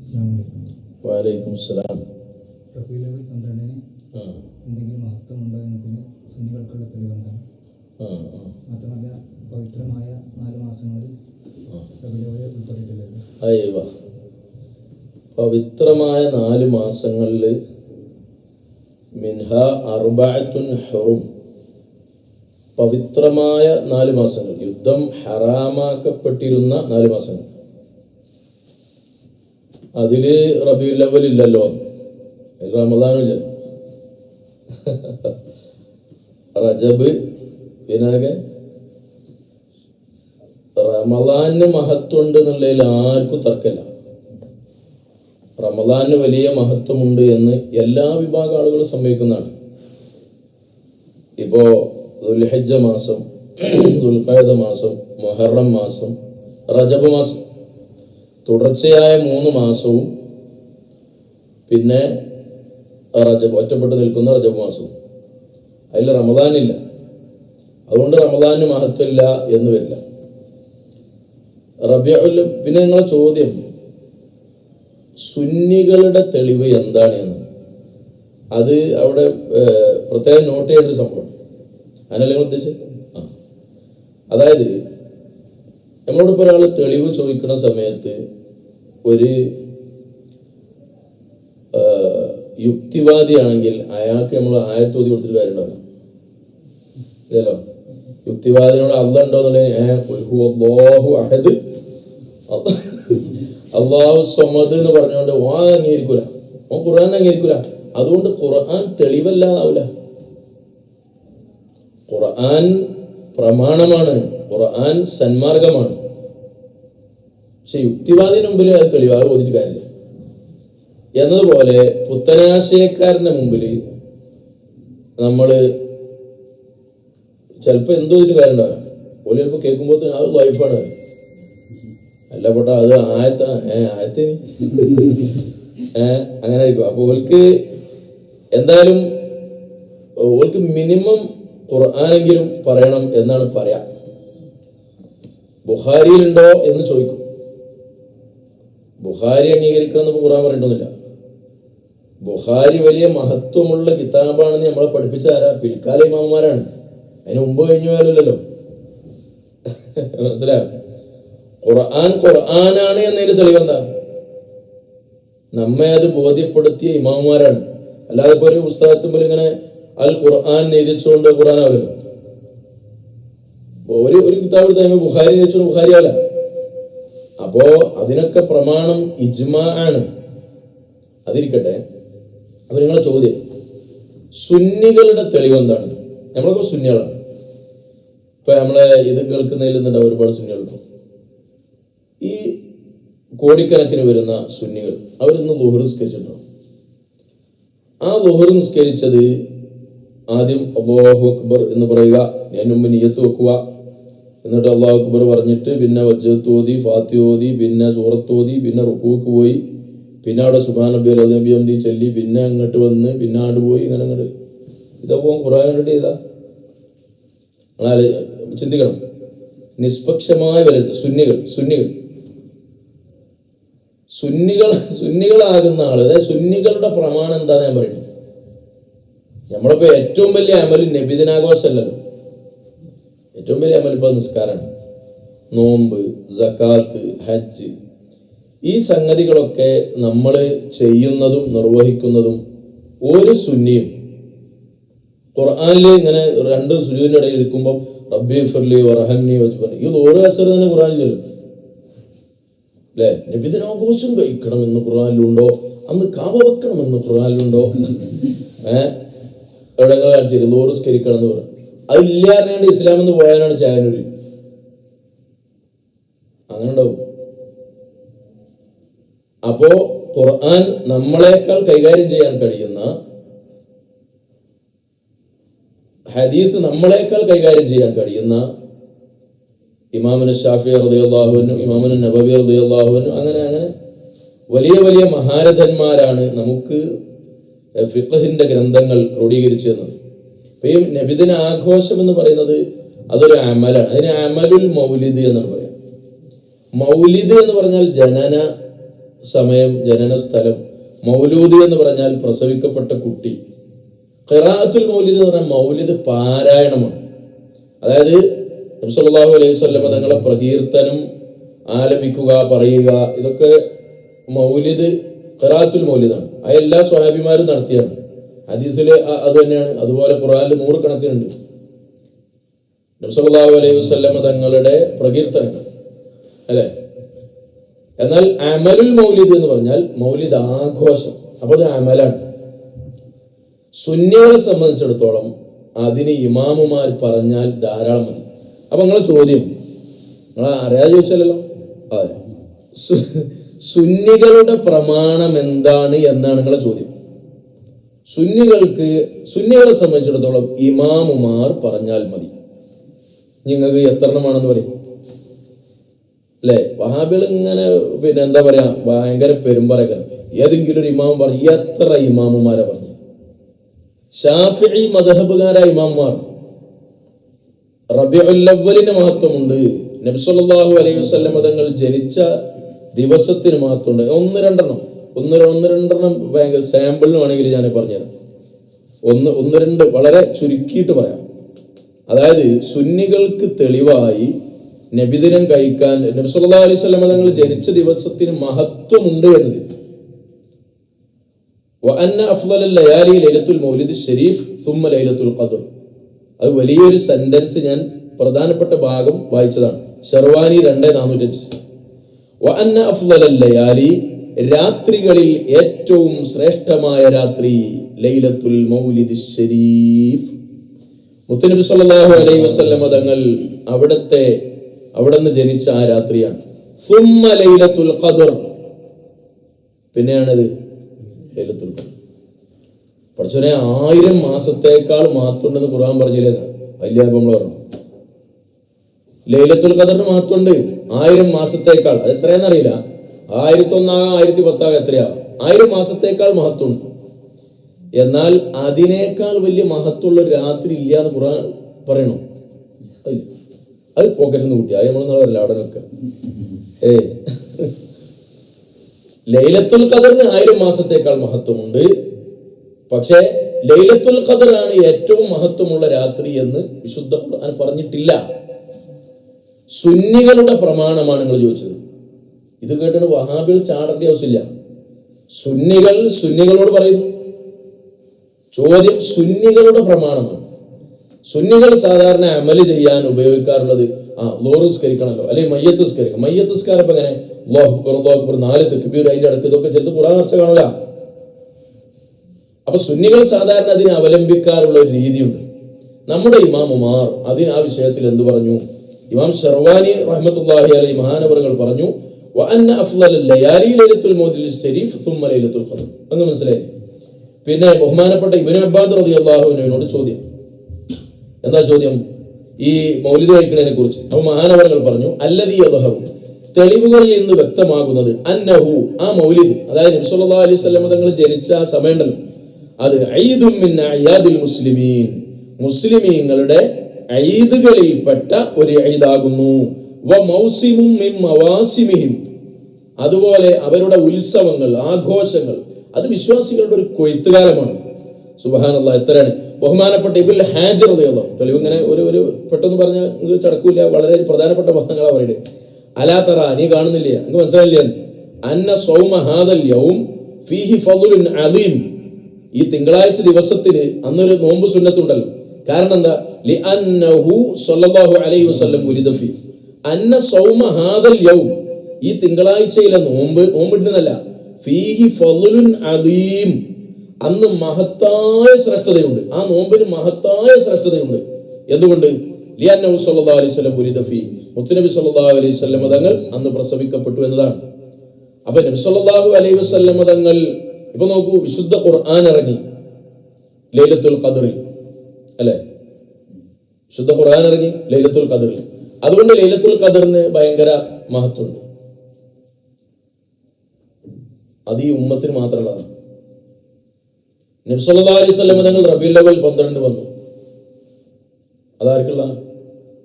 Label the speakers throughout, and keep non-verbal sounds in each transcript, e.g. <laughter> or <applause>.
Speaker 1: വാലൈക്കും slam
Speaker 2: റബീൽ അവൽ പന്ത്രണ്ടിന് എന്തെങ്കിലും മഹത്വമുണ്ടോ എന്നതിന് സുന്നികൾക്കുള്ള തെളിവെന്താണ്? മാത്രമല്ല പവിത്രമായ നാല് മാസങ്ങളിൽ റബീൽ അവൽ ഉൾപ്പെട്ടിട്ടില്ലല്ലോ.
Speaker 1: അയവ പവിത്രമായ നാല് മാസങ്ങളിൽ മിൻഹ അർബഅത്തുൻ ഹെറും. പവിത്രമായ നാല് മാസങ്ങൾ. യുദ്ധം ഹറാമാക്കപ്പെട്ടിരുന്ന നാല് മാസങ്ങൾ. അതിൽ റബിയുൽ അവൽ ഇല്ലല്ലോ. റമദാനില്ല റമദാനും റജബ് പിന്നെ റമദാന് മഹത്വമുണ്ട് എന്നുള്ളതിൽ ആർക്കും തർക്കമില്ല. റമദാന് വലിയ മഹത്വമുണ്ട് എന്ന് എല്ലാ വിഭാഗം ആളുകളും സമ്മതിക്കുന്നതാണ്. ഇപ്പോ ദുൽഹജ്ജ മാസം ദുൽഖായുധ മാസം മൊഹറം മാസം റജബ് മാസം തുടർച്ചയായ മൂന്ന് മാസവും പിന്നെ റജബ് ഒറ്റപ്പെട്ട് നിൽക്കുന്ന റജബ് മാസവും. അതിൽ റമദാനില്ല. അതുകൊണ്ട് റമദാന് മഹത്വമില്ല എന്ന് വരില്ല. റബിയുൽ പിന്നെ നിങ്ങളെ ചോദ്യം. സുന്നികളുടെ തെളിവ് എന്താണ് എന്ന്. അത് അവിടെ പ്രത്യേകം നോട്ട് ചെയ്യേണ്ട ഒരു സംഭവം. അതിനല്ലേ ഉദ്ദേശിച്ചത്? അതായത് നമ്മളോട് ഇപ്പോൾ ഒരാൾ തെളിവ് ചോദിക്കുന്ന സമയത്ത് ഒരു യുക്തിവാദിയാണെങ്കിൽ അയാൾക്ക് നമ്മൾ ആയത്തോതി കൊടുത്തിട്ട് കാര്യം ഉണ്ടാവില്ല ഇല്ലല്ലോ? യുക്തിവാദിനോട് അല്ല ഉണ്ടോ എന്നുള്ളത് അഹദ്. അള്ളാഹു സമദ് എന്ന് പറഞ്ഞുകൊണ്ട് ഓ അംഗീകരിക്കൂല. ഓ ഖുർആൻ അംഗീകരിക്കൂല. അതുകൊണ്ട് ഖുർആൻ തെളിവല്ലാതാവൂല ഖുർആൻ പ്രമാണമാണ്. ഖുർആൻ സന്മാർഗമാണ്. പക്ഷെ യുക്തിവാദിന് മുമ്പിൽ അത് തെളിവാകെ ബോധിച്ചിട്ട് കാര്യമില്ല. എന്നതുപോലെ പുത്തനാശയക്കാരന്റെ മുമ്പിൽ നമ്മൾ ചിലപ്പോൾ എന്തോ ഇതിന് കാര്യം ഉണ്ടാകാം ഓൽ ചിലപ്പോൾ കേൾക്കുമ്പോൾ അത് വൈഫാണ് അല്ല പോട്ടെ അത് ആയത്ത ഏ ആയത്തിന് ഏ അങ്ങനെ ആയിരിക്കും. അപ്പൊ ഓൽക്ക് എന്തായാലും ഓൽക്ക് മിനിമം ഖുർആാനെങ്കിലും പറയണം എന്നാണ് പറയാ. ബുഹാരിയിലുണ്ടോ എന്ന് ചോദിക്കും. ബുഖാരി അംഗീകരിക്കണം എന്ന് ഖുർആൻ പറയണ്ടൊന്നുമില്ല ബുഖാരി വലിയ മഹത്വമുള്ള കിതാബാണെന്ന് നമ്മളെ പഠിപ്പിച്ച ആരാ? പിൽക്കാല ഇമാമുമാരാണ്. അതിന് മുമ്പ് കഴിഞ്ഞു പോയാലല്ലോ <laughs> മനസ്സിലായോ? ഖുർആൻ ഖുർആനാണ് എന്നതിന്റെ തെളിവെന്താ? നമ്മെ അത് ബോധ്യപ്പെടുത്തിയ ഇമാമുമാരാണ്. അല്ലാതെ ഇപ്പൊ ഒരു പുസ്തകത്തുമ്പോൾ ഇങ്ങനെ അൽ ഖുർആൻ നെയ്തിച്ചുകൊണ്ട് ഖുർആൻ ആവില്ലല്ലോ. ഒരു ഒരു കിതാബ് എടുത്താൽ ബുഹാരി ബുഖാരി ആവില്ല. അപ്പോ അതിനൊക്കെ പ്രമാണം ഇജ്മാ ആണ്. അതിരിക്കട്ടെ. അപ്പൊ നിങ്ങളെ ചോദ്യം. സുന്നികളുടെ തെളിവ് എന്താണ്? നമ്മളൊക്കെ സുന്നികളാണ്. ഇപ്പൊ നമ്മളെ ഇത് കേൾക്കുന്നതിൽ നിന്നുണ്ടാവും ഒരുപാട് സുന്നികളുണ്ട് ഈ കോടിക്കണക്കിന് വരുന്ന സുന്നികൾ അവരിന്ന് ലുഹർ നിസ്കരിച്ചിട്ടുണ്ടാവും ആ ലുഹർ നിസ്കരിച്ചത് ആദ്യം അബോഹു അക്ബർ എന്ന് പറയുക ഞാൻ മുമ്പ് നിയത്ത് വെക്കുക എന്നിട്ട് അള്ളാഹു അക്ബർ പറഞ്ഞിട്ട് പിന്നെ വജ്രത്ത് ഓതി ഫാത്തി ഓതി പിന്നെ സൂറത്ത് ഓതി പിന്നെ റുക്കൂക്ക് പോയി പിന്നെ അവിടെ സുബാൻ നബി അലി നബി അന്തി ചൊല്ലി പിന്നെ അങ്ങോട്ട് വന്ന് പിന്നെ അങ്ങോട്ട് പോയി ഇങ്ങനെ അങ്ങോട്ട്. ഇതപ്പോ ഖുറാൻ അങ്ങോട്ട് ചെയ്താ? ചിന്തിക്കണം. നിഷ്പക്ഷമായ വിലയിരുത്തൽ സുന്നികൾ സുന്നികൾ. സുന്നികൾ സുന്നികളാകുന്ന ആൾ അതായത് സുന്നികളുടെ പ്രമാണം എന്താ ഞാൻ പറയുന്നത് നമ്മളിപ്പോ ഏറ്റവും വലിയ അമൽ നബിദിനാഘോഷമല്ലല്ലോ. ഏറ്റവും വലിയ അമൽ ഇപ്പൊ നിസ്കാരമാണ്. നോമ്പ് ജക്കാത്ത് ഹജ്ജ്. ഈ സംഗതികളൊക്കെ നമ്മൾ ചെയ്യുന്നതും നിർവഹിക്കുന്നതും ഒരു സുന്നിയും. ഖുർആനിൽ ഇങ്ങനെ രണ്ട് സുജുവിന്റെ ഇടയിൽ ഇരിക്കുമ്പോൾ റബ്ബി ഫിർലി വറഹന്നി വെച്ച് ഇത് ഓരോ അസർ തന്നെ ഖുർആാനിൽ വരും. അല്ലേ? നബിദിനാഘോഷം കഴിക്കണം എന്ന് ഖുർആാനിലുണ്ടോ? അന്ന് കാവ വെക്കണം എന്ന് ഖുർആാനിലുണ്ടോ? ഏഹ് എവിടെയെങ്കിലും കാണിച്ചിരുന്നു ലോറ് സ്കരിക്കണം എന്ന് പറയും അതില്ല അറിയാണ്ട് ഇസ്ലാം എന്ന് പോയാലാണ് ചായനൂര് അങ്ങനെ ഉണ്ടാവും അപ്പോ ഖുർആൻ നമ്മളെക്കാൾ കൈകാര്യം ചെയ്യാൻ കഴിയുന്ന ഹദീസ് നമ്മളെക്കാൾ കൈകാര്യം ചെയ്യാൻ കഴിയുന്ന ഇമാമുന ഷാഫി റളിയല്ലാഹുവിനും ഇമാമുന നബബി റളിയല്ലാഹുവിനും അങ്ങനെ അങ്ങനെ വലിയ വലിയ മഹാരഥന്മാരാണ് നമുക്ക് ഫിഖഹിന്റെ ഗ്രന്ഥങ്ങൾ ക്രോഡീകരിച്ചു തന്നത് ഇപ്പൊ നബിദിന ആഘോഷം എന്ന് പറയുന്നത് അതൊരു അമലാണ്. അതിന് അമലുൽ മൗലിദ് എന്നാണ് പറയാം മൗലിദ് എന്ന് പറഞ്ഞാൽ ജനന സമയം ജനന സ്ഥലം. മൗലൂദ് എന്ന് പറഞ്ഞാൽ പ്രസവിക്കപ്പെട്ട കുട്ടി. ഖിറാഅത്തുൽ മൗലിദ് എന്ന് പറഞ്ഞാൽ മൗലിദ് പാരായണമാണ്. അതായത് നബി സല്ലല്ലാഹു അലൈഹി വസല്ലം തങ്ങളെ പ്രകീർത്തനം ആലപിക്കുക പറയുക ഇതൊക്കെ മൗലിദ് ഖിറാഅത്തുൽ മൗലിദാണ് അതെല്ലാ എല്ലാ സ്വഹാബിമാരും നടത്തിയാണ്. ഹദീസിൽ അത് തന്നെയാണ്. അതുപോലെ ഖുറാനിൽ നൂറുകണക്കിനുണ്ട്. നബി സല്ലല്ലാഹു അലൈഹി വസല്ലം തങ്ങളുടെ പ്രകീർത്തനങ്ങൾ. അല്ലെ? എന്നാൽ അമലുൽ മൗലിദ് എന്ന് പറഞ്ഞാൽ മൗലിദ് ആഘോഷം. അപ്പൊ അത് അമലാണ്. സുന്നികളെ സംബന്ധിച്ചിടത്തോളം അതിന് ഇമാമുമാർ പറഞ്ഞാൽ ധാരാളം മതി. അപ്പൊ നിങ്ങളെ ചോദ്യം നിങ്ങൾ അറിയാതെ ചോദിച്ചല്ലോ അതെ. സുന്നികളുടെ പ്രമാണം എന്താണ് എന്നാണ് നിങ്ങളെ ചോദ്യം. സുന്നികൾക്ക് സുന്നികളെ സംബന്ധിച്ചിടത്തോളം ഇമാമുമാർ പറഞ്ഞാൽ മതി. നിങ്ങൾക്ക് എത്ര എണ്ണമാണെന്ന് പറയും. അല്ലേ? വഹാബികൾ ഇങ്ങനെ പിന്നെ എന്താ പറയാ? ഭയങ്കര പെരുമ്പറയൊക്കെ. ഏതെങ്കിലും ഒരു ഇമാം പറഞ്ഞു എത്ര ഇമാമുമാരെ പറഞ്ഞു ഷാഫി മദഹബുകാരായ ഇമാമുമാർ. റബിഉല്ലവലിന് മഹത്വമുണ്ട്. നബ്സല്ലാഹു അലൈഹി വസല്ലം മതങ്ങൾ ജനിച്ച ദിവസത്തിന് മഹത്വമുണ്ട്. ഒന്ന് രണ്ടെണ്ണം. ഒന്ന് ഒന്ന് രണ്ടെണ്ണം ഭയങ്കര സാമ്പിളിന് വേണമെങ്കിൽ ഞാൻ പറഞ്ഞുതരാം. ഒന്ന് ഒന്ന് രണ്ട് വളരെ ചുരുക്കിയിട്ട് പറയാം. അതായത് സുന്നികൾക്ക് തെളിവായി നബിദിനം കഴിക്കാൻ നബ്സുല്ലാ അലൈഹി സ്വലമ തങ്ങൾ ജനിച്ച ദിവസത്തിന് മഹത്വമുണ്ട് എന്നത്. ലൈലത്തുൽ മൗലിദ് ഷെരീഫ് തുമ്മ ലൈലത്തുൽ ഖദർ. അത് വലിയൊരു സെന്റൻസ് ഞാൻ പ്രധാനപ്പെട്ട ഭാഗം വായിച്ചതാണ്. ഷെർവാനി രണ്ട് നാനൂറ്റഞ്ച്. രാത്രികളിൽ ഏറ്റവും ശ്രേഷ്ഠമായ രാത്രി ലൈലത്തുൽ മൗലിദ് ഷരീഫ്. മുത്തനബി സല്ലല്ലാഹു അലൈഹി വസല്ലമ തങ്ങൾ അവിടെ നിന്ന് ജനിച്ച ആ രാത്രിയാണ്. സുമ്മ ലൈലത്തുൽ ഖദർ. പിന്നെയാണത് ലൈലത്തുൽ ഖദർ. പഠിച്ചോനെ ആയിരം മാസത്തേക്കാൾ മാത്രമുണ്ടെന്ന് ഖുർആൻ പറഞ്ഞില്ലേ? വലിയ നമ്മൾ പറഞ്ഞു ലൈലത്തുൽ ഖദറിന് മാത്രമുണ്ട് ആയിരം മാസത്തേക്കാൾ. അത് എത്രയാണെന്ന് അറിയില്ല ആയിരത്തി പത്താകാം എത്രയാ? ആയിരം മാസത്തേക്കാൾ മഹത്വമുണ്ട് എന്നാൽ അതിനേക്കാൾ വലിയ മഹത്വമുള്ള രാത്രി ഇല്ല എന്ന് ഖുർആൻ പറയണം. അത് പോക്കറ്റിൽ നിന്ന് കൂട്ടി. അത് നമ്മൾ പറയില്ല അവിടെ നിൽക്കുക ഏ. ലൈലത്തുൽ ഖദറിന് ആയിരം മാസത്തേക്കാൾ മഹത്വമുണ്ട്. പക്ഷേ ലൈലത്തുൽ ഖദറാണ് ഏറ്റവും മഹത്വമുള്ള രാത്രി എന്ന് വിശുദ്ധ ഖുർആൻ പറഞ്ഞിട്ടില്ല. സുന്നികളുടെ പ്രമാണമാണ് നിങ്ങൾ ചോദിച്ചത്. ഇത് കേട്ടിട്ട് വഹാബികൾ ചാടേണ്ട ആവശ്യമില്ല. സുന്നികൾ സുന്നികളോട് പറയുന്നു. ചോദ്യം സുന്നികളുടെ പ്രമാണമാണ്. സുന്നികൾ സാധാരണ അമൽ ചെയ്യാൻ ഉപയോഗിക്കാറുള്ളത് ആ ലോറ് സ്കരിക്കണമല്ലോ അല്ലെങ്കിൽ മയ്യത്ത് സ്കരിക്കണം മയ്യത്ത് സ്കാരം എങ്ങനെ? അക്ബർ, നാല് തെക്കുബീർ അതിന്റെ അടുത്ത് ഇതൊക്കെ ഖുറാൻ ചർച്ച കാണില്ല അപ്പൊ സുന്നികൾ സാധാരണ അതിനെ അവലംബിക്കാറുള്ള ഒരു രീതിയുണ്ട്. നമ്മുടെ ഇമാമുമാർ അതിന് ആ വിഷയത്തിൽ എന്തു പറഞ്ഞു? ഇമാം ഷർവാനി റഹ്മത്തുള്ളാഹി അലൈഹി മഹാനവറുകൾ പറഞ്ഞു മനസ്സിലായി? പിന്നെ ബഹുമാനപ്പെട്ട ഇബിൻ അബ്ബാദ് റളിയല്ലാഹു അള്ളാഹുവിനോട് ചോദ്യം. എന്താ ചോദ്യം? ഈ മൗലിദ് കഴിക്കുന്നതിനെ കുറിച്ച്. അപ്പൊ മഹാനവറുകൾ പറഞ്ഞു അല്ലതി യദ്ഹറു. തെളിവുകളിൽ നിന്ന് വ്യക്തമാകുന്നത് അന്നഹു ആ മൗലിദ് അതായത് നബി സല്ലല്ലാഹു അലൈഹി വസല്ലം തങ്ങൾ ജനിച്ച ആ സമയമുണ്ടല്ലോ. അത് ഐദും മുസ്ലിമീൻ. മുസ്ലിമീങ്ങളുടെ ഐദുകളിൽപ്പെട്ട ഒരു ഐദാകുന്നു അതുപോലെ അവരുടെ ഉത്സവങ്ങൾ ആഘോഷങ്ങൾ അത് വിശ്വാസികളുടെ ഒരു കൊയ്ത്തുകാലമാണ്. സുബാന എത്രയാണ് ബഹുമാനപ്പെട്ട ഇബുൽ ഹാജർ ഉദയുള്ള തെളിവ് ഇങ്ങനെ ഒരു ഒരു പെട്ടെന്ന് പറഞ്ഞ ചടക്കൂല വളരെ പ്രധാനപ്പെട്ട ഭാഗങ്ങളാണ് പറയുന്നത്. അലാ തറ നീ കാണുന്നില്ല? നിങ്ങൾക്ക് മനസ്സിലായില്ലേ? അന്ന സൗമ ഹാദൽ യൗം ഫീഹി ഫളുൻ അലീം ഈ തിങ്കളാഴ്ച ദിവസത്തിന് അന്നൊരു നോമ്പ് സുന്നത്തുണ്ടല്ലോ. കാരണം എന്താ? ലി അന്നഹു സല്ലല്ലാഹു അലൈഹി വസല്ലം ഉലിദ ഫീ. അന്ന സൗമ ഹാദൽ യൗം. ഈ തിങ്കളാഴ്ചയിലെ നോമ്പ് നോമ്പിടുന്നതല്ല. ഫീഹി ഫലുൻ അദീം. അന്ന് മഹത്തായ ശ്രേഷ്ഠതയുണ്ട്. ആ നോമ്പിന് മഹത്തായ ശ്രേഷ്ഠതയുണ്ട്. എന്തുകൊണ്ട്? ലിയാനബു സല്ലല്ലാഹു അലൈഹി വസല്ലം ബുരിദഫി മുത്തുനബി സല്ലാ അലൈഹി വസല്ലം തങ്ങൾ അന്ന് പ്രസവിക്കപ്പെട്ടു എന്നതാണ്. അപ്പൊ നബി സല്ലല്ലാഹു അലൈഹി വസല്ലം തങ്ങൾ ഇപ്പൊ നോക്കൂ വിശുദ്ധ ഖുർആൻ ഇറങ്ങി. ലൈലത്തുൽ ഖദറിൽ. അല്ലെ? വിശുദ്ധ ഖുർആൻ ഇറങ്ങി ലൈലത്തുൽ ഖദറിൽ. അതുകൊണ്ട് ലൈലത്തുൽ ഖദറിന് ഭയങ്കര മഹത്വമുണ്ട്. അത് ഈ ഉമ്മത്തിന് മാത്രമുള്ളതാണ് നബി സല്ലല്ലാഹു അലൈഹി വസല്ലം തങ്ങൾ റബീഉൽ അവൽ 12 വന്നു. അതാർക്കുള്ള?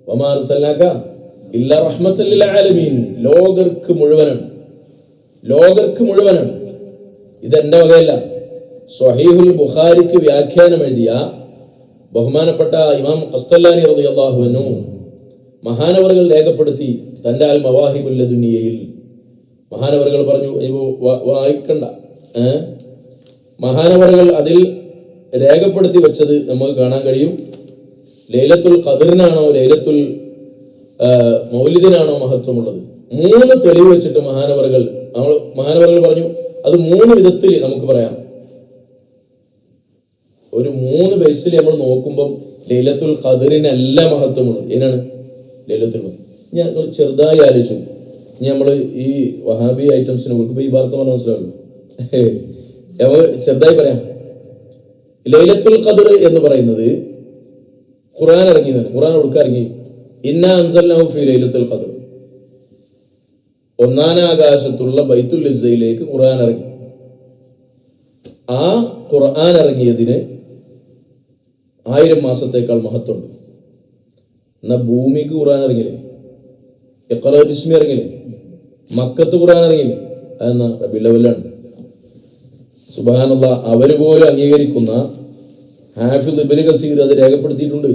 Speaker 1: വമാ അർസൽനാക ഇല്ല ആലമീൻ. ലോകർക്ക് മുഴുവനാണ് ലോകർക്ക് മുഴുവനാണ് ഇതെന്റെ വകയല്ല. സ്വഹീഹുൽ ബുഖാരിക്ക് വ്യാഖ്യാനം എഴുതിയ ബഹുമാനപ്പെട്ട ഇമാം കസ്തല്ലാനി റളിയല്ലാഹുവിനു മഹാനവറുകൾ രേഖപ്പെടുത്തി തന്റെ അൽ മവാഹിബുല്ല ദുനിയയിൽ മഹാനവറുകൾ പറഞ്ഞു വാ- വായിക്കണ്ട. മഹാനവറുകൾ അതിൽ രേഖപ്പെടുത്തി വെച്ചത് നമുക്ക് കാണാൻ കഴിയും. ലൈലത്തുൽ ഖദറിനാണോ ലൈലത്തുൽ മൗലിദിനാണോ മഹത്വമുള്ളത്? മൂന്ന് തെളിവ് വെച്ചിട്ട് മഹാനവറുകൾ നമ്മൾ മഹാനവറുകൾ പറഞ്ഞു അത് മൂന്ന് വിധത്തിൽ നമുക്ക് പറയാം. ഒരു മൂന്ന് ബേസിൽ നമ്മൾ നോക്കുമ്പം ലൈലത്തുൽ ഖദറിനല്ല മഹത്വമുള്ളത്. ഏനാണ്? ലൈലത്തുൽ ഞാൻ ചെറുതായി ആലോചിച്ചു. ഇനി നമ്മൾ ഈ വഹാബി ഐറ്റംസിനെ കുറിച്ച് ഈ വാർത്ത പറഞ്ഞ മനസ്സിലാവുള്ളൂ. <laughs> ചെറുതായി പറയാം. ലൈലത്തുൽ ഖദർ എന്ന് പറയുന്നത് ഖുർആൻ ഇറങ്ങിയതാണ്. ഖുർആൻ ഒടുക്ക ഇറങ്ങി. ഇന്ന അൻസല്ലാഹു ഫി ലൈലത്തുൽ ഖദർ. ഒന്നാനാകാശത്തുള്ള ബൈത്തുൽ ഇസ്സയിലേക്ക് ഖുർആൻ ഇറങ്ങി. ആ ഖുർആൻ ഇറങ്ങിയതിന് ആയിരം മാസത്തേക്കാൾ മഹത്വമുണ്ട്. എന്നാ ഭൂമിക്ക് ഖുർആൻ ഇറങ്ങിയില്ലേ എക്കറ ബിസ്മി ഇറങ്ങിയില്ലേ മക്കത്ത് ഖുർആൻ ഇറങ്ങിയില്ലേ അതെന്നാ റബിലവല്ലാണ് സുബാനുള്ള അവർ പോലും അംഗീകരിക്കുന്ന ഹാഫിദ് ഇബിന് കസീർ അത് രേഖപ്പെടുത്തിയിട്ടുണ്ട്.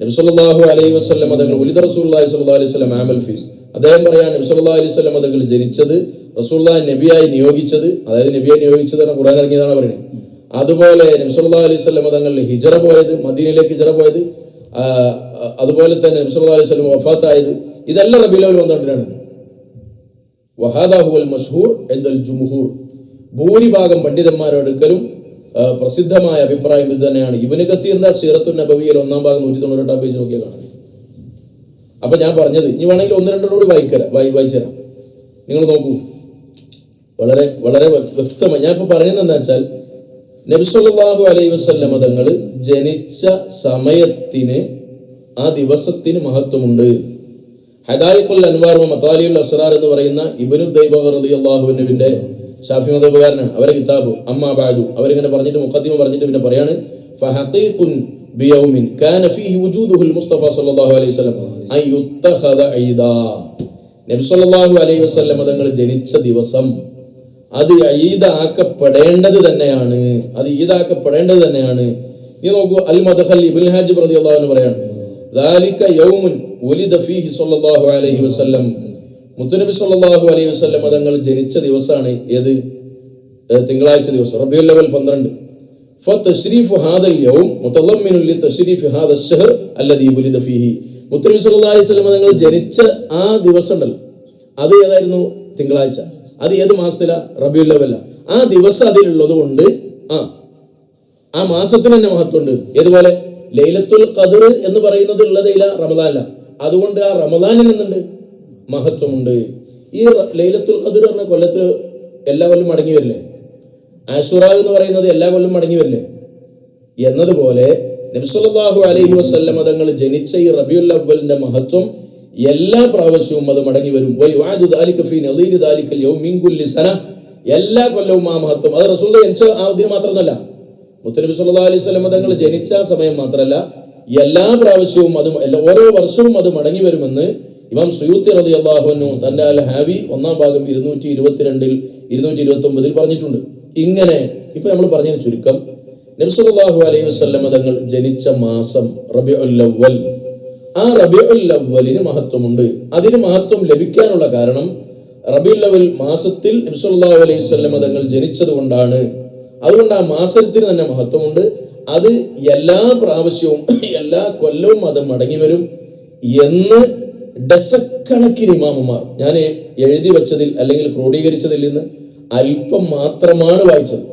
Speaker 1: നബി സല്ലല്ലാഹു അലൈഹി വസല്ലം തങ്ങൾ ഉലിദ റസൂലുള്ളാഹി സ്വല്ലല്ലാഹു അലൈഹി വസല്ലം ആമൽ ഫീസ് അദ്ദേഹം പറയാണ് നബി സല്ലല്ലാഹു അലൈഹി വസല്ലം തങ്ങൾ ജനിച്ചത് റസൂലുള്ളാഹി നബിയായി നിയോഗിച്ചത് അതായത് നബിയായി നിയോഗിച്ചത് ഖുറാൻ ഇറങ്ങിയതാണ് പറയുന്നത്. അതുപോലെ നബി സല്ലല്ലാഹു അലൈഹി വസല്ലം അതങ്ങൾ ഹിജറ പോയത് മദീനയിലേക്ക് ഹിജറ പോയത് അതുപോലെ തന്നെ നബി സല്ലല്ലാഹു അലൈഹി സ്വലം വഫാത്തായത് ഇതെല്ലാം റബീഉൽ അവൽ വന്നുകൊണ്ടിട്ടാണ് വഹാദാ ഹുവൽ മഷ്ഹൂർ എന്തൽ ജുമുഹൂർ ഭൂരിഭാഗം പണ്ഡിതന്മാരോടുക്കലും പ്രസിദ്ധമായ അഭിപ്രായം ഇത് തന്നെയാണ്. ഇബിന് കസീറിന്റെ സീറത്തു നബവിയിൽ ഒന്നാം ഭാഗം നൂറ്റി തൊണ്ണൂറ്റെട്ടാം പേജ് നോക്കിയാൽ കാണാം അപ്പൊ ഞാൻ പറഞ്ഞത് ഇനി വേണമെങ്കിൽ ഒന്ന് രണ്ടോട് കൂടി വായിക്കല വായി വായിച്ചുതരാം നിങ്ങൾ നോക്കൂ. വളരെ വളരെ വ്യക്തമായി ഞാൻ ഇപ്പൊ പറയുന്നത് എന്താ വെച്ചാൽ നബിസ്വല്ലാഹു അലൈ വസല്ലമ തങ്ങൾ ജനിച്ച സമയത്തിന് ആ ദിവസത്തിന് മഹത്വമുണ്ട്. ഹദായിഖുൽ അൻവാർ മത്താലിയുൽ അസ്റാർ എന്ന് പറയുന്ന ഇബ്നു ദൈബർ റളിയല്ലാഹുവിന്റെ ഷാഫി മതപകാരനാണ് അവരെ കിതാബ് അമ്മ ബാദു അവരിങ്ങനെ പറഞ്ഞിട്ട് മുഖദ്ദിമ പറഞ്ഞിട്ട് പിന്നെ പറയാണ് ഫഹഖീഖുൻ ബിയൗമിൻ കാന ഫീഹി വുജൂദുൽ മുസ്തഫ സല്ലല്ലാഹു അലൈഹി വസല്ലം അൻ യുത്തഖദ ഈദാ നബി സല്ലല്ലാഹു അലൈഹി വസല്ലം തങ്ങൾ ജനിച്ച ദിവസം അത് ഈദാക്കപ്പെടേണ്ടത് തന്നെയാണ് അത് ഈദാക്കപ്പെടേണ്ടത് തന്നെയാണ് നീ നോക്കൂ അൽ മദഖൽ ഇബ്നുൽ ഹാജിബ് റളിയല്ലാഹു അൻഹു പറയാണ് ذلك يوم ولد فيه صلى الله عليه وسلم മുത്തുനബി സല്ലല്ലാഹു അലൈഹി വസല്ലം തങ്ങൾ ജനിച്ച ദിവസമാണ് ഏത് ഏഹ് തിങ്കളാഴ്ച ദിവസം റബിയുൽ അവൽ പന്ത്രണ്ട് فتشريف هذا اليوم متضمن لتشريف هذا الشهر الذي ولد فيه മുത്തുനബി സല്ലല്ലാഹു അലൈഹി വസല്ലം തങ്ങൾ ജനിച്ച ആ ദിവസം ഉണ്ടല്ലോ അത് ഏതായിരുന്നു തിങ്കളാഴ്ച അത് ഏത് മാസത്തിലാ? റബിയുൽ അവല ആ ദിവസം അതിലുള്ളത് കൊണ്ട് ആ ആ മാസത്തിന് തന്നെ മഹത്വമുണ്ട്. ഏതുപോലെ ലൈലത്തുൽ ഖദർ എന്ന് പറയുന്നത് ഉള്ളതില്ല റമദാനല്ല അതുകൊണ്ട് ആ റമദാനിൽ നിന്നുണ്ട് മഹത്വമുണ്ട്. ഈ ലൈലത്തുൽ ഖദർ പറഞ്ഞ കൊല്ലത്തിൽ എല്ലാ കൊല്ലം മടങ്ങി വരില്ലേ? ആശുറ എന്ന് പറയുന്നത് എല്ലാ കൊല്ലം മടങ്ങി വരില്ലേ? എന്നതുപോലെ നബ്സല്ലാഹു അലൈഹി വസ്ല്ലം മതങ്ങൾ ജനിച്ച ഈ റബിയുൽ അവലിന്റെ മഹത്വം എല്ലാ പ്രാവശ്യവും അത് മടങ്ങി വരും. എല്ലാ കൊല്ലവും ആ മഹത്വം. അത് റസൂൽ ജനിച്ച ആ ദിനം മാത്രമല്ല. മുത്തനബി സല്ലാ അലൈഹി തങ്ങൾ ജനിച്ച സമയം മാത്രമല്ല. എല്ലാ പ്രാവശ്യവും അത് ഓരോ വർഷവും അത് മടങ്ങി വരുമെന്ന് ഇമാം സുയൂത്തി റതി അള്ളാഹുനു തന്റെ അൽ ഹാവി ഒന്നാം ഭാഗം ഇരുന്നൂറ്റി ഇരുപത്തിരണ്ടിൽ ഇരുന്നൂറ്റി ഇരുപത്തി ഒമ്പതിൽ പറഞ്ഞിട്ടുണ്ട്. ഇങ്ങനെ ഇപ്പൊ നമ്മൾ പറഞ്ഞതിന് ചുരുക്കം. നബ്സുല്ലാഹു അലൈഹി വസല്ലം തങ്ങൾ ജനിച്ച മാസം റബി അവ്വൽ. ആ റബിയുൽ അവലിന് മഹത്വമുണ്ട്. അതിന് മഹത്വം ലഭിക്കാനുള്ള കാരണം റബിയുൽ അവൽ മാസത്തിൽ നബ്സുല്ലാഹു അലൈഹി വസല്ലം തങ്ങൾ ജനിച്ചത് കൊണ്ടാണ്. അതുകൊണ്ട് ആ മാസത്തിന് തന്നെ മഹത്വമുണ്ട്. അത് എല്ലാ പ്രാവശ്യവും എല്ലാ കൊല്ലവും അത് മടങ്ങി വരും എന്ന് ഡസക്കണക്കിന് ഇമാമുമാർ ഞാൻ എഴുതി വെച്ചതിൽ അല്ലെങ്കിൽ ക്രോഡീകരിച്ചതിൽ നിന്ന് അല്പം മാത്രമാണ് വായിച്ചത്.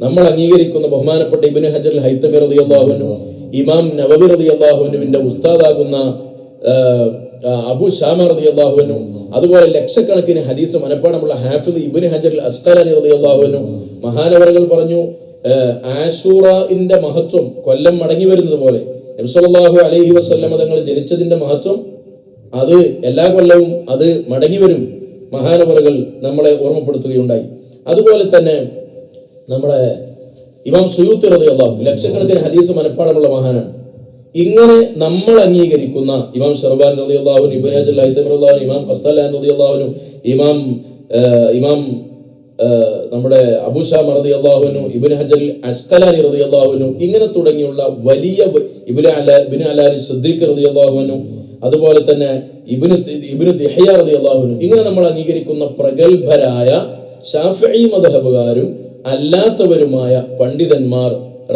Speaker 1: നമ്മൾ അംഗീകരിക്കുന്ന ബഹുമാനപ്പെട്ട ഇബിന് ഹജർ ഹൈത്തമി റളിയല്ലാഹു അള്ളാഹുവിനും ഇമാം നവബി റതി അള്ളാഹുവിനുവിന്റെ ഉസ്താദാകുന്ന അബു ഷാമ റതി അള്ളാഹുവിനും അതുപോലെ ലക്ഷക്കണക്കിന് ഹദീസ് മനപ്പാടമുള്ള ഹാഫിദ് ഇബുൻ ഹജർ അസ്കലാനി റതി അള്ളാഹുവിനും മഹാനവറുകൾ പറഞ്ഞു ആഷൂറിന്റെ മഹത്വം കൊല്ലം മടങ്ങി വരുന്നത് പോലെ. നബ്സല്ലാഹു അലൈഹി വസല്ലമ തങ്ങൾ ജനിച്ചതിന്റെ മഹത്വം അത് എല്ലാ കൊല്ലവും അത് മടങ്ങി വരും മഹാനവറുകൾ നമ്മളെ ഓർമ്മപ്പെടുത്തുകയുണ്ടായി. അതുപോലെ തന്നെ നമ്മളെ ഇമാം സുയൂത്ത് റതി ലക്ഷക്കണക്കിന് ഹദീസ് മനപ്പാടമുള്ള മഹാനാണ്. ഇങ്ങനെ നമ്മൾ അംഗീകരിക്കുന്ന ഇമാം ഷർബാൻ റതി അള്ളാഹുൻ ഇബാൻ ഇമാം ഖസ്തലാൻ റതി ഇമാം ഇമാം നമ്മുടെ അബുഷാ റതി അള്ളാഹുനു ഇബിൻ ഹജൽ അഷ്കലാനി റതി അള്ളാഹുനു ഇങ്ങനെ തുടങ്ങിയുള്ള വലിയ ഇബ്നു അല അലാനി സിദ്ദീഖ് റതി അള്ളാഹുനു അതുപോലെ തന്നെ ഇബിന് ഇബിന് ദിഹയ റതി അള്ളാഹുനു ഇങ്ങനെ നമ്മൾ അംഗീകരിക്കുന്ന പ്രഗത്ഭരായ ഷാഫി മദഹബുകാരും അല്ലാത്തവരുമായ പണ്ഡിതന്മാർ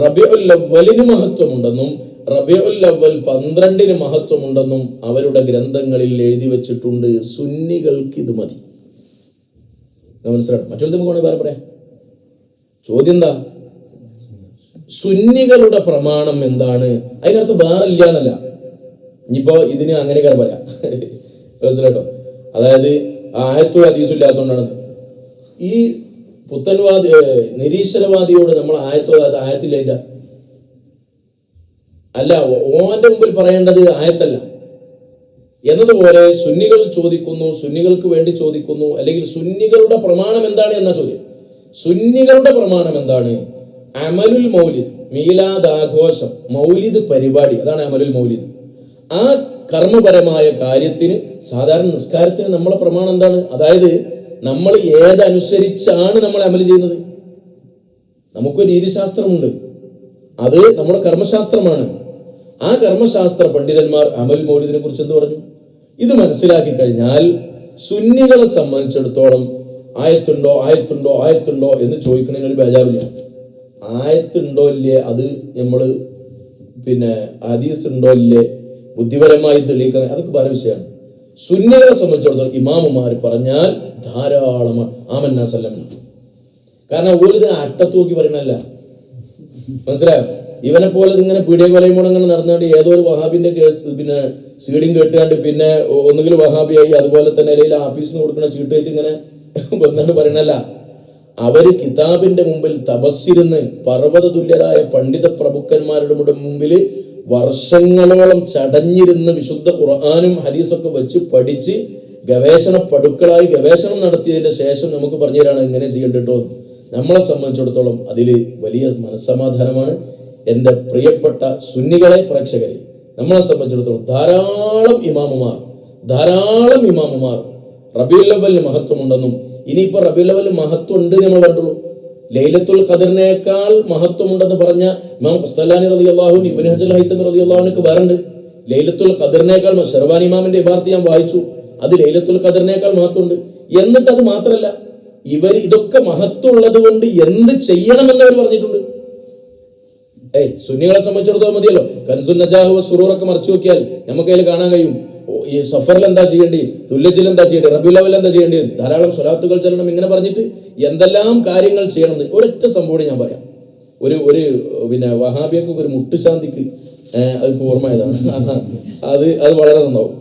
Speaker 1: റബിയുല്ലവലിന് മഹത്വമുണ്ടെന്നും റബിയുല്ലവൽ പന്ത്രണ്ടിന് മഹത്വമുണ്ടെന്നും അവരുടെ ഗ്രന്ഥങ്ങളിൽ എഴുതി വെച്ചിട്ടുണ്ട്. സുന്നികൾക്ക് ഇത് മതി. മനസ്സിലാക്കും മറ്റൊരു നമുക്ക് വേറെ പറയാം. ചോദ്യം എന്താ? സുന്നികളുടെ പ്രമാണം എന്താണ്? അതിനകത്ത് വേറെ ഇല്ല എന്നല്ല. ഇനിയിപ്പോ ഇതിന് അങ്ങനെയൊക്കെ പറയാം. മനസ്സിലാട്ടോ അതായത് ആയത്തും അതീസും ഈ പുത്തൻവാദി നിരീശ്വരവാദിയോട് നമ്മൾ ആയത്തോ അത് ആയത്തില്ല അല്ല ഓന്റെ മുമ്പിൽ പറയേണ്ടത് ആയത്തല്ല. എന്നതുപോലെ സുന്നികൾ ചോദിക്കുന്നു സുന്നികൾക്ക് വേണ്ടി ചോദിക്കുന്നു അല്ലെങ്കിൽ സുന്നികളുടെ പ്രമാണം എന്താണ് എന്ന ചോദ്യം. സുന്നികളുടെ പ്രമാണം എന്താണ്? അമലുൽ മൗലിദ് മീലാദ് ആഘോഷം മൗലിദ് പരിപാടി അതാണ് അമലുൽ മൗലിദ്. ആ കർമ്മപരമായ കാര്യത്തിന് സാധാരണ നിസ്കാരത്തിന് നമ്മളെ പ്രമാണം എന്താണ്? അതായത് നമ്മൾ ഏതനുസരിച്ചാണ് നമ്മൾ അമൽ ചെയ്യുന്നത്? നമുക്ക് രീതിശാസ്ത്രമുണ്ട്. അത് നമ്മുടെ കർമ്മശാസ്ത്രമാണ്. ആ കർമ്മശാസ്ത്ര പണ്ഡിതന്മാർ അമൽ മൗലിദിനെ കുറിച്ച് എന്ത് പറഞ്ഞു? ഇത് മനസ്സിലാക്കി കഴിഞ്ഞാൽ സുന്നികളെ സംബന്ധിച്ചിടത്തോളം ആയത്തുണ്ടോ ആയത്തുണ്ടോ ആയത്തുണ്ടോ എന്ന് ചോദിക്കുന്നതിന് ഒരു ബേജാവില്ല ആയത്തുണ്ടോ ഇല്ലേ അത് നമ്മൾ പിന്നെ ഹദീസ് ഉണ്ടോ ഇല്ലേ? ബുദ്ധിപരമായി തെളിയിക്കാൻ അതൊക്കെ പല വിഷയമാണ്. സുന്നികളെ സംബന്ധിച്ചിടത്തോളം ഇമാമുമാർ പറഞ്ഞാൽ ധാരാളം ആമന്നാസല്ലം കാരണം ഒരു അട്ടത്ത് നോക്കി പറയണല്ല മനസ്സിലായോ? ഇവനെ പോലെ ഇങ്ങനെ പീഡിയ കൊലയും കൂടെ ഇങ്ങനെ നടന്നുകൊണ്ട് ഏതോ ഒരു വഹാബിന്റെ കേസ് പിന്നെ സീഡിങ് കേട്ടുകൊണ്ട് പിന്നെ ഒന്നുകിൽ വഹാബിയായി അതുപോലെ തന്നെ അല്ലെങ്കിൽ ആഫീസിൽ നിന്ന് കൊടുക്കുന്ന ചീട്ടായിട്ട് ഇങ്ങനെ <laughs> വന്നാണ്ട് പറയണല്ല അവർ കിതാബിന്റെ മുമ്പിൽ തപസ്സിരുന്ന് പർവത തുല്യരായ പണ്ഡിത പ്രഭുക്കന്മാരുടെ മുമ്പിൽ വർഷങ്ങളോളം ചടഞ്ഞിരുന്ന് വിശുദ്ധ ഖുർആാനും ഹദീസൊക്കെ വെച്ച് പഠിച്ച് ഗവേഷണ പടുക്കളായി ഗവേഷണം നടത്തിയതിന്റെ ശേഷം നമുക്ക് പറഞ്ഞു തരാണ് എങ്ങനെ ചെയ്യേണ്ടിട്ടോ നമ്മളെ സംബന്ധിച്ചിടത്തോളം അതിൽ വലിയ മനസ്സമാധാനമാണ്. എന്റെ പ്രിയപ്പെട്ട സുന്നികളെ പ്രേക്ഷകരെ നമ്മളെ സംബന്ധിച്ചിടത്തോളം ധാരാളം ഇമാമുമാർ ധാരാളം ഇമാമുമാർ റബീൽ അവലിന് മഹത്വമുണ്ടെന്നും ഇനിയിപ്പോ റബി അവലിന് മഹത്വം ഉണ്ട് നമ്മൾ കണ്ടുള്ളൂ ലൈലത്തുൽ ഖദറിനേക്കാൾ മഹത്വമുണ്ടെന്ന് പറഞ്ഞ ഹജൽ വേറുണ്ട് ലൈലത്തുൽ ഖദറിനേക്കാൾ ഷെർവാൻ ഇമാമിന്റെ ഇബാർത്ത് ഞാൻ വായിച്ചു. അത് ലൈലത്തുൽ ഖദറിനേക്കാൾ മഹത്വമുണ്ട്. എന്നിട്ട് അത് മാത്രമല്ല ഇവർ ഇതൊക്കെ മഹത്വം ഉള്ളത് കൊണ്ട് എന്ത് ചെയ്യണമെന്ന് അവർ പറഞ്ഞിട്ടുണ്ട്. ഏയ് സുന്നികളെ സംബന്ധിച്ചിടത്തോളം മതിയല്ലോ. കൻസുൽ നജാഹു സുറൂറൊക്കെ മറച്ചു നോക്കിയാൽ നമുക്ക് അതിൽ കാണാൻ കഴിയും. ഈ സഫറിൽ എന്താ ചെയ്യേണ്ടി തുല്യത്തിൽ എന്താ ചെയ്യേണ്ടി റബി ലെവൽ എന്താ ചെയ്യേണ്ടി ധാരാളം സ്വലാത്തുകൾ ചെല്ലണം ഇങ്ങനെ പറഞ്ഞിട്ട് എന്തെല്ലാം കാര്യങ്ങൾ ചെയ്യണം ഒരൊറ്റ സംഭവം ഞാൻ പറയാം. ഒരു ഒരു പിന്നെ വഹാബിയൊക്കെ ഒരു മുട്ടുശാന്തിക്ക് അത് പൂർണമായതാണ് അത് അത് വളരെ നന്നാവും.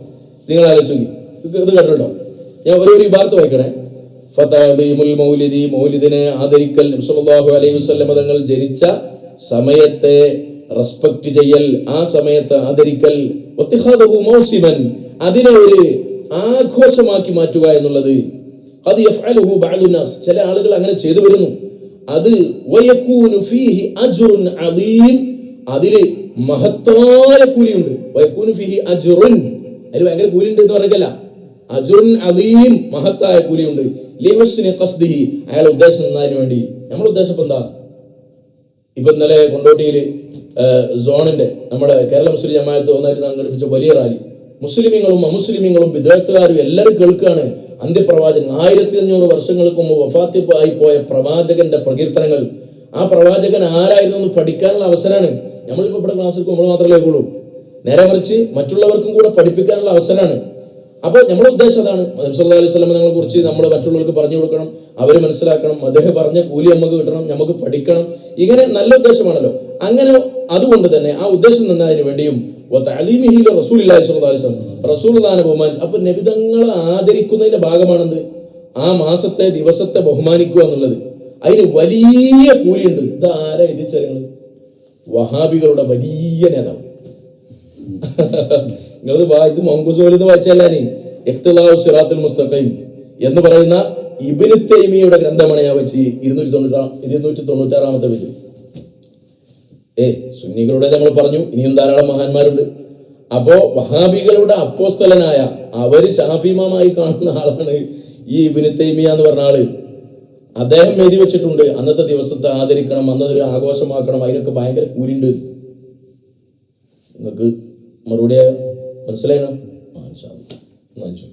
Speaker 1: നിങ്ങൾ ആലോചിച്ചു ഇത് ഇത് ഞാൻ ഒരു ഒരു വാർത്ത വായിക്കണേ. ഫതഅദീമുൽ മൗലിദി മൗലിദിനെ ആദരിക്കൽ അലൈഹി വസല്ലം തങ്ങൾ ജനിച്ച സമയത്തെ റെസ്പെക്ട് ചെയ്യൽ ആ സമയത്ത് ആദരിക്കൽ മൗസിമൻ അതിനെ ഒരു ആഘോഷമാക്കി മാറ്റുക എന്നുള്ളത്. അത് ബഅദു ചില ആളുകൾ അങ്ങനെ ചെയ്തു വരുന്നു. അത് അജ്റുൻ അതിൽ മഹത്തായ കൂലിയുണ്ട്. അജ്റുൻ അതിൽ ഭയങ്കര കൂലിയുണ്ട് എന്ന് പറയല്ല അജുൻ അദീം മഹത്തായ കൂലിയുണ്ട്. ലിഹുസ്നി ഖസ്ദിഹി അയാളെ ഉദ്ദേശം എന്നതിന് വേണ്ടി? നമ്മൾ ഉദ്ദേശം എന്താ? ഇപ്പൊ ഇന്നലെ കൊണ്ടോട്ടിയിൽ സോണിന്റെ നമ്മുടെ കേരള മുസ്ലിം ജമാഅത്ത് ഒന്നായിട്ട് സംഘടിപ്പിച്ച വലിയ റാലി. മുസ്ലിമീങ്ങളും അമുസ്ലിമീങ്ങളും വിദഗ്ധക്കാരും എല്ലാവരും കേൾക്കുകയാണ്. അന്ത്യപ്രവാചകൻ ആയിരത്തി അഞ്ഞൂറ് വർഷങ്ങൾക്ക് മുമ്പ് വഫാത്തി ആയി പോയ പ്രവാചകന്റെ പ്രകീർത്തനങ്ങൾ. ആ പ്രവാചകൻ ആരായിരുന്നു എന്ന് പഠിക്കാനുള്ള അവസരമാണ്. നമ്മളിപ്പോ ഇവിടെ ക്ലാസ്സിൽ നമ്മൾ മാത്രമേ കേൾക്കുള്ളൂ നേരെ മറിച്ച് മറ്റുള്ളവർക്കും കൂടെ പഠിപ്പിക്കാനുള്ള അവസരമാണ്. അപ്പോൾ നമ്മുടെ ഉദ്ദേശം അതാണ്. അലൈഹി സ്വലം കുറിച്ച് നമ്മൾ മറ്റുള്ളവർക്ക് പറഞ്ഞു കൊടുക്കണം. അവർ മനസ്സിലാക്കണം. അദ്ദേഹം പറഞ്ഞ കൂലി നമുക്ക് കിട്ടണം നമുക്ക് പഠിക്കണം. ഇങ്ങനെ നല്ല ഉദ്ദേശമാണല്ലോ. അങ്ങനെ അതുകൊണ്ട് തന്നെ ആ ഉദ്ദേശം നിന്നതിന് വേണ്ടിയും റസൂൽദാനെ ബഹുമാനിച്ചു അപ്പൊ നബിതങ്ങളെ ആദരിക്കുന്നതിന്റെ ഭാഗമാണെന്ത്? ആ മാസത്തെ ദിവസത്തെ ബഹുമാനിക്കുക എന്നുള്ളത്. അതിന് വലിയ കൂലിയുണ്ട്. ഇത് ആരാ ചെറിയ വഹാബികളുടെ വലിയ നേതാവ്. <laughs> നിങ്ങൾ ഇത് മങ്കുസോലിന്ന് വായിച്ചാലേ ഇഖ്തിലാഉ സിറാത്തുൽ മുസ്തഖീം എന്ന് പറയുന്ന ഇബ്നു തൈമിയയുടെ ഗ്രന്ഥമാണ് ഞാൻ വെച്ച് ഇരുന്നൂറ്റി തൊണ്ണൂറ്റാ ഇരുന്നൂറ്റി തൊണ്ണൂറ്റാറാമത്തെ പേജ് ഏ സുന്നികളുടെ നമ്മൾ പറഞ്ഞു ഇനിയും ധാരാളം മഹാന്മാരുണ്ട്. അപ്പോ വഹാബികളുടെ അപ്പോസ്തലനായ അവർ ഷാഫിമാമായി കാണുന്ന ആളാണ് ഈ ഇബിന് തൈമിയ എന്ന് പറഞ്ഞ ആൾ. അദ്ദേഹം എഴുതി വെച്ചിട്ടുണ്ട് അന്നത്തെ ദിവസത്തെ ആദരിക്കണം അന്നതൊരു ആഘോഷമാക്കണം അതിനൊക്കെ ഭയങ്കര കൂലിണ്ട് നിങ്ങൾക്ക് മറുപടിയായ മനസ്സിലായണം ആ ഇൻഷാ.